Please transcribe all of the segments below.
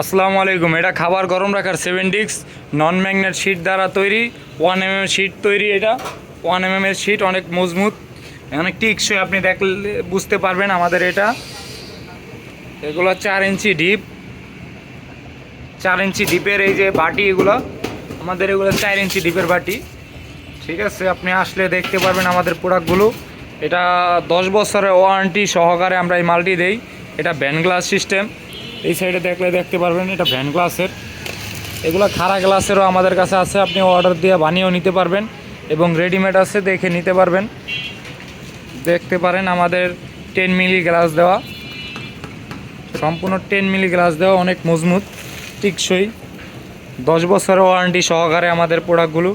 আসসালামু আলাইকুম। এটা খাবার গরম রাখার সেভেন ডিক্স নন ম্যাগনেট শিট দ্বারা তৈরি ওয়ান এম এম শিট তৈরি এটা। ওয়ান এম এম এর শিট অনেক মজবুত, অনেক টিকসই আপনি দেখলে বুঝতে পারবেন আমাদের এটা। এগুলো চার ইঞ্চি ডিপ চার ইঞ্চি ডিপের এই যে বাটি এগুলো, আমাদের এগুলো চার ইঞ্চি ডিপের বাটি। ঠিক আছে, আপনি আসলে দেখতে পারবেন আমাদের প্রোডাক্টগুলো এটা দশ বছরের ওয়ারেন্টি সহকারে আমরা এই মালটি দেই। এটা ভ্যান গ্লাস সিস্টেম এই সাইডে দেখলে দেখতে পারবেন, এটা ভ্যান গ্লাসের এগুলো খাড়া গ্লাসেরও আমাদের কাছে আছে, আপনি অর্ডার দিয়ে বানিয়েও নিতে পারবেন এবং রেডিমেড আছে, দেখে নিতে পারবেন। দেখতে পারেন আমাদের টেন মিলি গ্লাস দেওয়া। সম্পূর্ণ টেন মিলি গ্লাস দেওয়া, অনেক মজবুত, টিকসই। দশ বছরের ওয়ারেন্টি সহকারে আমাদের প্রোডাক্টগুলো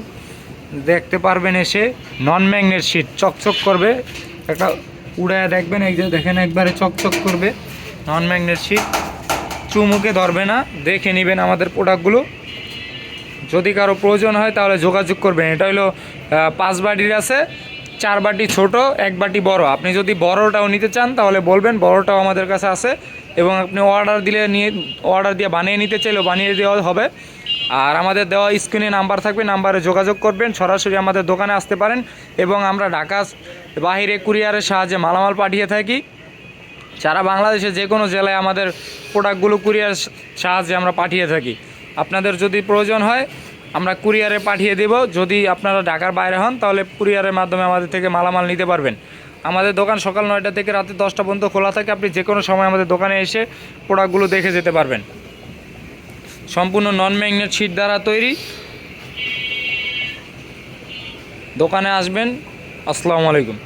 দেখতে পারবেন এসে নন ম্যাগনেট শিট চকচক করবে। একটা উড়ায় দেখবেন, এই যে দেখেন, একবারে চকচক করবে। নন ম্যাগনেট শিট চুমুকে ধরবে না, দেখে নেবেন আমাদের প্রোডাক্টগুলো যদি কারও প্রয়োজন হয় তাহলে যোগাযোগ করবেন। এটা হলো পাঁচ বাটির আছে, চার বাটি ছোট, এক বাটি বড়। আপনি যদি বড়টাও নিতে চান তাহলে বলবেন, বড়টাও আমাদের কাছে আছে এবং আপনি অর্ডার দিলে নিয়ে অর্ডার দিয়ে বানিয়ে নিতে চাইলেও বানিয়ে দেওয়া হবে। আর আমাদের দেওয়া স্ক্রিনে নাম্বার থাকবে নাম্বারে যোগাযোগ করবেন, সরাসরি আমাদের দোকানে আসতে পারেন এবং আমরা ঢাকা বাহিরে কুরিয়ারের সাহায্যে মালামাল পাঠিয়ে থাকি। সারা বাংলাদেশে যে কোনো জেলায় আমাদের প্রোডাক্টগুলো কুরিয়ার সাহায্যে আমরা পাঠিয়ে থাকি। আপনাদের যদি প্রয়োজন হয়, আমরা কুরিয়ারে পাঠিয়ে দেব। যদি আপনারা ঢাকার বাইরে হন, তাহলে কুরিয়ারের মাধ্যমে আমাদের থেকে মালামাল নিতে পারবেন। আমাদের দোকান সকাল নয়টা থেকে রাতে দশটা পর্যন্ত খোলা থাকে। আপনি যে কোনো সময় আমাদের দোকানে এসে প্রোডাক্টগুলো দেখে যেতে পারবেন। সম্পূর্ণ নন ম্যাগনেট শিট দ্বারা তৈরি। দোকানে আসবেন। আসসালামু আলাইকুম।